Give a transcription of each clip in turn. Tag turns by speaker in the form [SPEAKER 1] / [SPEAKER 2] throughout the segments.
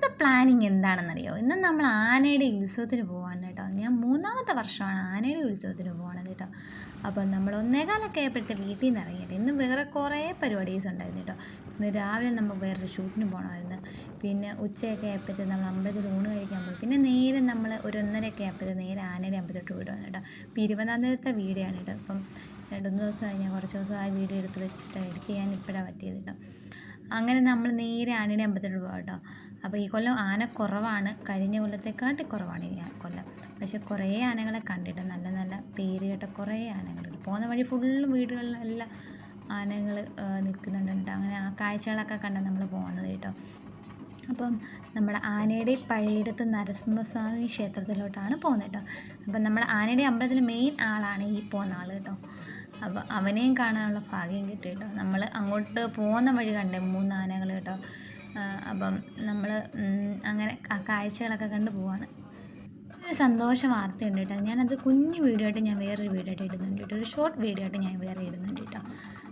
[SPEAKER 1] ഇന്നത്തെ പ്ലാനിങ് എന്താണെന്നറിയോ? ഇന്ന് നമ്മൾ ആനയുടെ ഉത്സവത്തിന് പോവാണ് കേട്ടോ. ഞാൻ മൂന്നാമത്തെ വർഷമാണ് ആനയുടെ ഉത്സവത്തിന് പോകണത് കേട്ടോ. അപ്പോൾ നമ്മൾ ഒന്നേകാലൊക്കെ ആയപ്പോഴത്തെ വീട്ടിൽ നിന്ന് ഇറങ്ങിയിട്ട് ഇന്ന് വേറെ കുറേ പരിപാടീസ് ഉണ്ടായിരുന്നു കേട്ടോ. ഇന്ന് രാവിലെ നമുക്ക് വേറൊരു ഷൂട്ടിന് പോകണമായിരുന്നു പിന്നെ ഉച്ചയൊക്കെ ആയപ്പോഴത്തെ നമ്മൾ അമ്പലത്തിൽ ഊണ് കഴിക്കാൻ പോയി. പിന്നെ നേരെ നമ്മൾ ഒരു ഒന്നരയൊക്കെ ആയപ്പോഴത്തെ നേരെ ആനയുടെ അമ്പലത്തോട്ട് വിടുവാണ് കേട്ടോ. ഇപ്പോൾ ഇരുപതാം തീയതിത്തെ വീഡിയോ ആണ് കേട്ടോ. ഇപ്പം രണ്ട് മൂന്ന് ദിവസമായി ഞാൻ കുറച്ച് ദിവസം ആ വീഡിയോ എടുത്ത് വെച്ചിട്ട് എഡിറ്റ് ചെയ്യാൻ ഇപ്പോഴാണ് പറ്റിയത് കേട്ടോ. അങ്ങനെ നമ്മൾ നേരെ ആനയുടെ അമ്പലത്തോട്ട് പോകാം കേട്ടോ. അപ്പോൾ ഈ കൊല്ലം ആന കുറവാണ്. കഴിഞ്ഞ കൊല്ലത്തെക്കാട്ടി കുറവാണ് ഈ കൊല്ലം. പക്ഷെ കുറേ ആനകളെ കണ്ടിട്ട് നല്ല നല്ല പേര് കേട്ട കുറേ ആനകളുണ്ട്. പോകുന്ന വഴി ഫുള്ള് വീടുകളിലെല്ലാം ആനകൾ നിൽക്കുന്നുണ്ട്. അങ്ങനെ ആ കാഴ്ചകളൊക്കെ കണ്ടാണ് നമ്മൾ പോകുന്നത് കേട്ടോ. അപ്പം നമ്മുടെ ആനയുടെ പഴയടത്ത് നരസിംഹസ്വാമി ക്ഷേത്രത്തിലോട്ടാണ് പോകുന്നത് കേട്ടോ. അപ്പം നമ്മുടെ ആനയുടെ അമ്പലത്തിൽ മെയിൻ ആളാണ് ഈ പോകുന്ന ആൾ കേട്ടോ. അപ്പോൾ അവനെയും കാണാനുള്ള ഭാഗ്യം കിട്ടി കേട്ടോ. നമ്മൾ അങ്ങോട്ട് പോകുന്ന വഴി കണ്ടേ മൂന്ന് ആനകൾ കേട്ടോ. അപ്പം നമ്മൾ അങ്ങനെ ആ കാഴ്ചകളൊക്കെ കണ്ട് പോവാണ്. ഒരു സന്തോഷ വാർത്തയുണ്ട് കേട്ടോ. ഞാനത് കുഞ്ഞു വീഡിയോ ആയിട്ട് ഞാൻ വേറൊരു വീഡിയോ ആയിട്ട് ഇടുന്നുണ്ട് കേട്ടോ. ഒരു ഷോർട്ട് വീഡിയോ ആയിട്ട് ഞാൻ വേറെ ഇടുന്നുണ്ട് കേട്ടോ.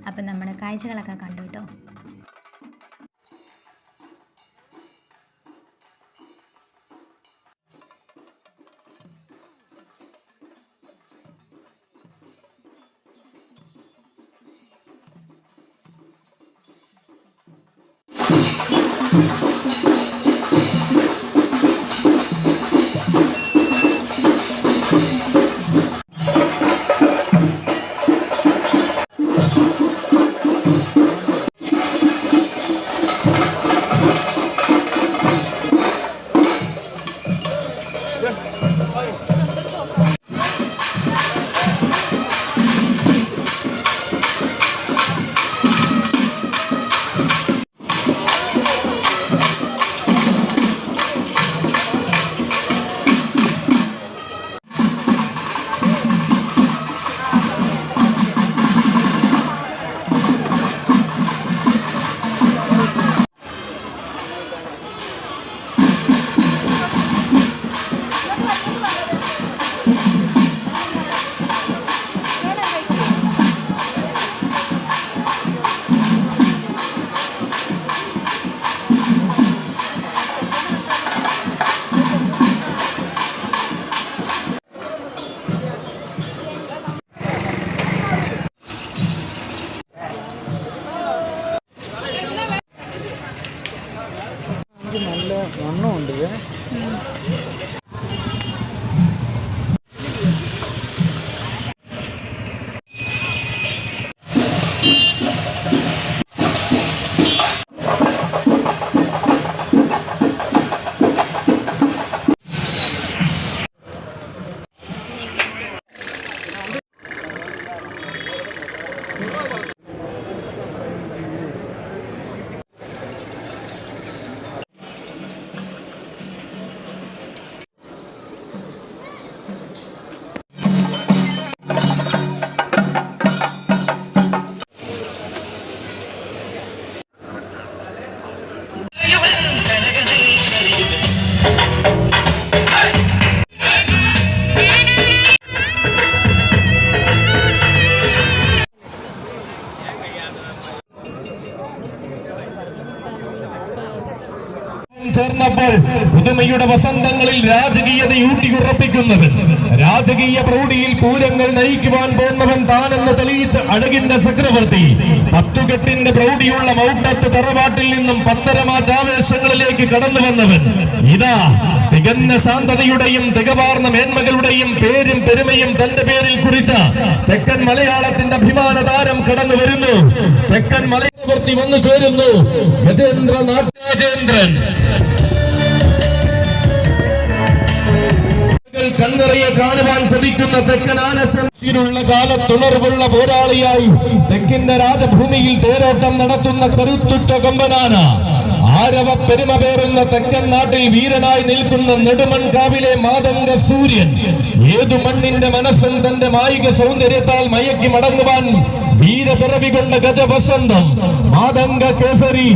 [SPEAKER 1] അപ്പം നമ്മുടെ കാഴ്ചകളൊക്കെ കണ്ടു കേട്ടോ.
[SPEAKER 2] Thank
[SPEAKER 3] you. പുതുമയുടെ വസന്തങ്ങളിൽ രാജകീയത ഊട്ടിയുറപ്പിക്കുന്നവൻ രാജകീയ പ്രൗഢിയിൽ പൂരങ്ങൾ നയിക്കുവാൻ പോന്നവൻ താനെന്ന് തെളിയിച്ച അഴകിന്റെ ചക്രവർത്തി. പത്തുകെട്ടിന്റെ പ്രൗഢിയുള്ള മൗട്ടത്ത് തറവാട്ടിൽ നിന്നും പത്തരമാറ്റാവേശങ്ങളിലേക്ക് കടന്നു വന്നവൻ. ഇതാ തികഞ്ഞ ശാന്തതയുടെയും തികവാർന്ന മേന്മകളുടെയും പേരും പെരുമയും തന്റെ പേരിൽ കുറിച്ച തെക്കൻ മലയാളത്തിന്റെ അഭിമാന താരം കടന്നു വരുന്നു തെക്കൻ മലയാളവർത്തി വന്നു ചേരുന്നു. ഗജേന്ദ്ര കണ്ണറിയെ കാണുവാൻ കൊതിക്കുന്ന തെക്കൻ ആനച്ചന്തിയിലുള്ള കാലത്തുണർവുള്ള പോരാളിയായി തെക്കിന്റെ രാജഭൂമിയിൽ തേരോട്ടം നടത്തുന്ന കരുത്തുറ്റ കൊമ്പനാന. ആരവ പെരുമ പേറുന്ന തെക്കൻ നാട്ടിൽ വീരനായി നിൽക്കുന്ന നെടുമൺകാവിലെ മാതംഗ സൂര്യൻ. ഏതു മണ്ണിന്റെ മനസ്സും തന്റെ മായിക സൗന്ദര്യത്താൽ മയക്കി മടങ്ങുവാൻ വീരപിറവി കൊണ്ട ഗജവസന്തം. മാതംഗ കേസരി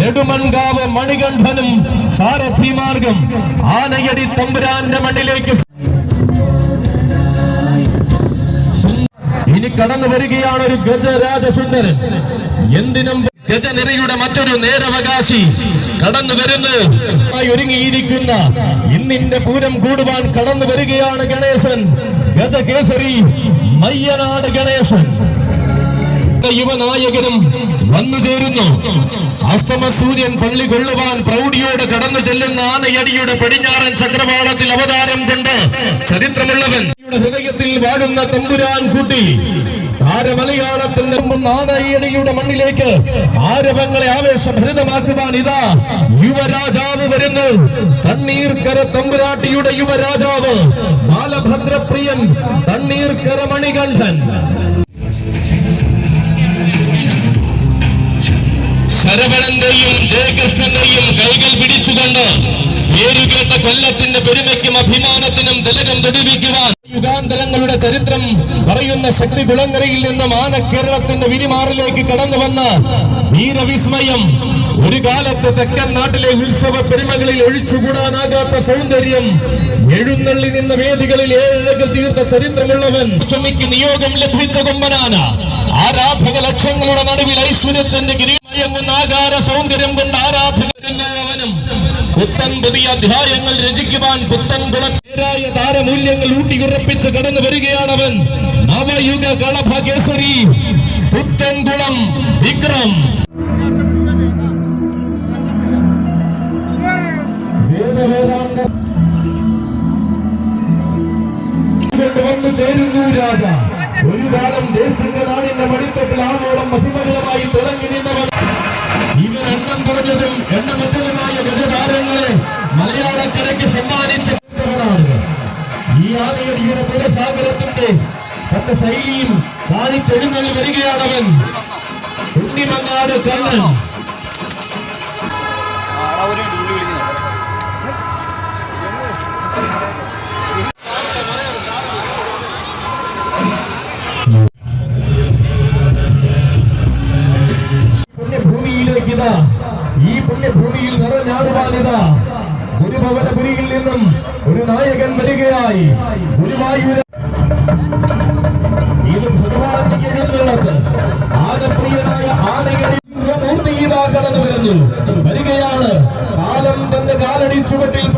[SPEAKER 3] നെടുമൺകാവ് മണികണ്ഠനും സാരഥി മാർഗം. ആനയടി തമ്പുരാന്റെ മണ്ണിലേക്ക് ഇനി കടന്നു വരികയാണ് ഒരു ഗജരാജസുന്ദരൻ. എന്തിനും ഗജനിരയുടെ മറ്റൊരു നേരവകാശി കടന്നു വരുന്നു. ഒരുങ്ങിയിരിക്കുന്ന ഇന്നിന്റെ പൂരം കൂടുവാൻ കടന്നു വരികയാണ് ഗണേശൻ. ഗജകേസരി മയ്യനാട് ഗണേശൻ. യുവനായകനും വന്നു ചേരുന്നു. അസ്തമ സൂര്യൻ പള്ളി കൊള്ളുവാൻ പ്രൗഢിയോട് കടന്നു ചെല്ലുന്ന ആനയടിയുടെ പടിഞ്ഞാറൻ ചക്രവാളത്തിൽ അവതാരം കൊണ്ട് ചരിത്രമുള്ളവൻ. ഹൃദയത്തിൽ വാഴുന്ന തമ്പുരാൻ കുട്ടി. താരമലയാളത്തിന്റെ മണ്ണിലേക്ക് ആരവങ്ങളെ ആവേശഭരിതമാക്കുവാൻ ഇതാ യുവരാജാവ് വരുന്നു. തണ്ണീർക്കര തമ്പുരാട്ടിയുടെ യുവരാജാവ് ബാലഭദ്രപ്രിയൻ തണ്ണീർക്കര മണികണ്ഠൻ. ശരവണന്റെയും ജയകൃഷ്ണന്റെയും കൈകൾ പിടിച്ചുകൊണ്ട് പേരുകേട്ട കൊല്ലത്തിന്റെ പെരുമയ്ക്കും അഭിമാനത്തിനും തിലകം തെളിവിക്കുവാൻ യുഗാന്തരങ്ങളുടെ ചരിത്രം പറയുന്ന ശക്തി കുളങ്ങരയിൽ നിന്നും ആന കേരളത്തിന്റെ വിരിമാറിലേക്ക് കടന്നു വന്ന വീരവിസ്മയം ഒരു കാലത്ത് തെക്കൻ നാട്ടിലെ ഉത്സവ പെരുമകളിൽ ഒഴിച്ചുകൂടാനാകാത്ത സൗന്ദര്യം എഴുന്നള്ളി നിന്ന വേദികളിൽ ഏഴഴക് തീർത്ത ചരിത്രമുള്ളവൻ അഷ്ടമിക്ക് നിയോഗം ലഭിച്ച കൊമ്പനാന. ആരാധക ലക്ഷങ്ങളുടെ നടുവിൽ ഐശ്വര്യത്തിന്റെ ആകാര സൗന്ദര്യം കൊണ്ട് ആരാധകരുന്നവനും പുത്തൻ പുതിയ അധ്യായങ്ങൾ രചിക്കുവാൻ പുത്തൻ ഗുണത്തേരായ താരമൂല്യങ്ങൾ ഊട്ടിയുറപ്പിച്ച് കടന്നു വരികയാണവൻ. നവയുഗ കളഭകേസരി. പുത്തൻകുളം വിക്രം. വന്നു ചേരുന്നു രാജ. ഒരു കാലം ദേശീയ നാടിന്റെ മടിത്തട്ടിൽ ആവോളം മഹിമകളമായി തിളങ്ങി നിന്നവൻ. ഇവൻ എണ്ണം കുറഞ്ഞതും എണ്ണമറ്റതുമായ ഗജതാരങ്ങളെ മലയാളക്കരയ്ക്ക് സമ്മാനിച്ച ഈ ആനയടിയുടെ പുരസാഗരത്തിന്റെ തന്റെ ശൈലിയും കാണിച്ചെഴുന്നള്ളി വരികയാണവൻ. ഉണ്ണിമങ്ങാട് കണ്ണൻ.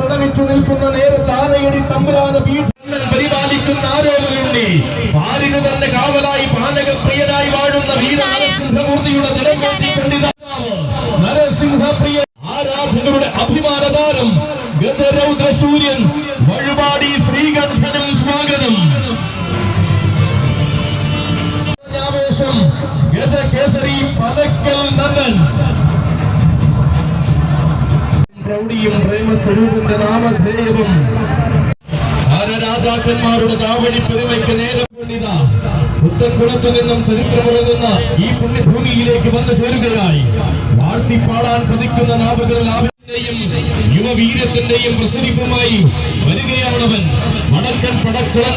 [SPEAKER 3] ചുവട്ടിൽ നിൽക്കുന്ന നേരെ താരയടി തമ്പുരാന പീഠം പരിപാലിക്കുന്ന ആരോപണമുണ്ട് പാലിന് തന്നെ കാവലായി പാനകപ്രിയനായി വാഴുന്ന വീര നരസിംഹമൂർത്തിയുടെ ജലം നരസിംഹ നരസിംഹപ്രിയ ആരാധകരുടെ അഭിമാനതാരം ഗജരൗദ്ര സൂര്യൻ പ്രൗഢിയും പ്രേമസ്വരൂപിന്റെ നാമധേയവും. രാജാക്കന്മാരുടെ താവഴി പെരുമയ്ക്ക് നേരം കൊണ്ടിത പുത്തൻകുളത്തു നിന്നും ചരിത്രമുറങ്ങുന്ന ഈ പുണ്യഭൂമിയിലേക്ക് വന്നു ചേരുകയായി. വാഴ്ത്തിപ്പാടാൻ കൊതിക്കുന്ന നാവുകളിൽ യുവവീര്യത്തിന്റെയും പ്രസരിപ്പുമായി വരികയാണവൻ. വടക്കൻ പടക്കുളം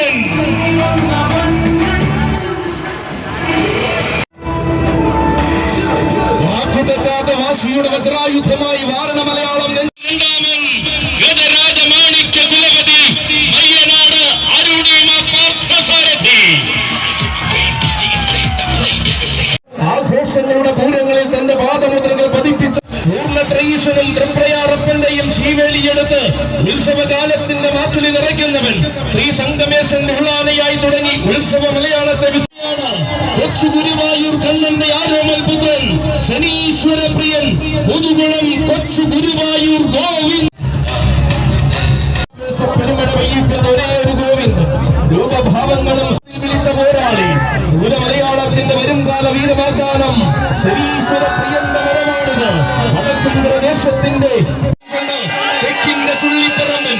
[SPEAKER 3] കാളിദാസൻ വാക്കുതെറ്റാത്ത വാശിയുടെ വജ്രായുധമായി വാരണ മലയാളം തുള്ളി നിറയ്ക്കുന്നവൻ ശ്രീ സംഗമേശൻ ഉള്ളാനയായി തുടങ്ങി ഉത്സവ മലയാളത്തെ കൊച്ചു ഗുരുവായൂർ കണ്ണന്റെ ആരോമൽ പുത്രൻ ശനീശ്വര പ്രിയൻ മുതുകുളം കൊച്ചു ഗുരുവായൂർ ഗോവിന്ദ്. ഒരേ ഒരു ഗോവിന്ദ്. രൂപഭാവങ്ങളും വിളിച്ച പോരാളി. ദൂര മലയാളത്തിന്റെ വരുംകാല വീരവാഗ്ദാനം പ്രിയന്റെ തെക്കിന്റെ ചുള്ളിപ്പറമ്പൻ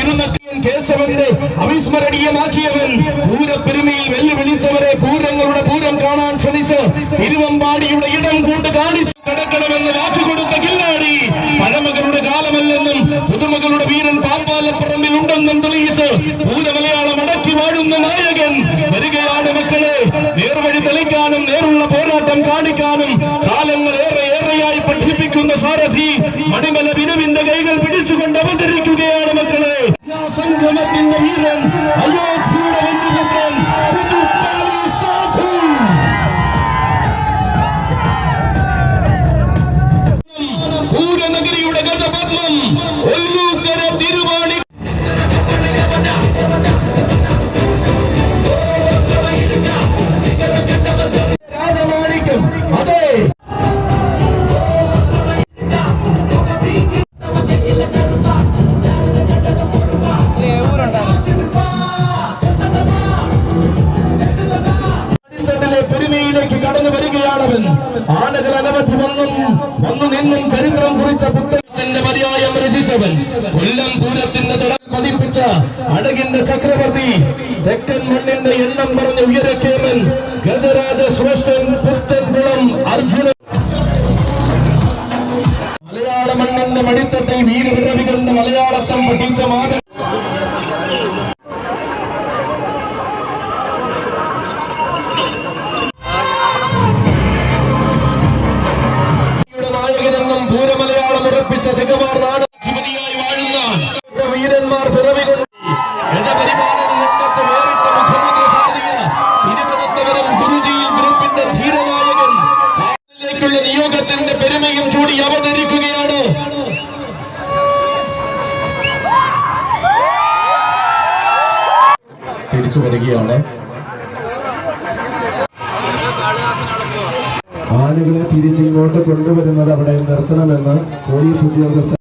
[SPEAKER 3] തിരുനക്കിയൻ കേശവന്റെ അവിസ്മരണീയമാക്കിയവൻ പൂരപ്പെരുമയിൽ വെല്ലുവിളിച്ചവരെ പൂരങ്ങളുടെ പൂരം കാണാൻ ക്ഷണിച്ച് തിരുവമ്പാടിയുടെ ഇടം കൂട്ട് കാണിച്ചു കിടക്കണമെന്ന് വാക്കുകൊടുത്ത കില്ലാടി. പഴമകളുടെ കാലമല്ലെന്നും പുതുമകളുടെ വീരൻ പാമ്പാലപ്പുറമ്പിൽ ഉണ്ടെന്നും തെളിയിച്ച് പൂരമലയാളം അടക്കി വാഴുന്ന നായകൻ വരികയാണ് മക്കളെ. നേർവഴി തെളിക്കാനും നേരുള്ള പോരാട്ടം കാണിക്കാനും കാലങ്ങൾ ഏറെ ഏറെയായി പഠിപ്പിക്കുന്ന സാരഥി മണിമല വിനുവിന്റെ സംഗമത്തിന്റെ വീരൻ തിരിച്ചു വരികയാണ്.
[SPEAKER 4] ആനകളെ തിരിച്ചിങ്ങോട്ട് കൊണ്ടുവരുന്നത് അവിടെ നിർത്തണമെന്ന് പോലീസ് ഉദ്യോഗസ്ഥർ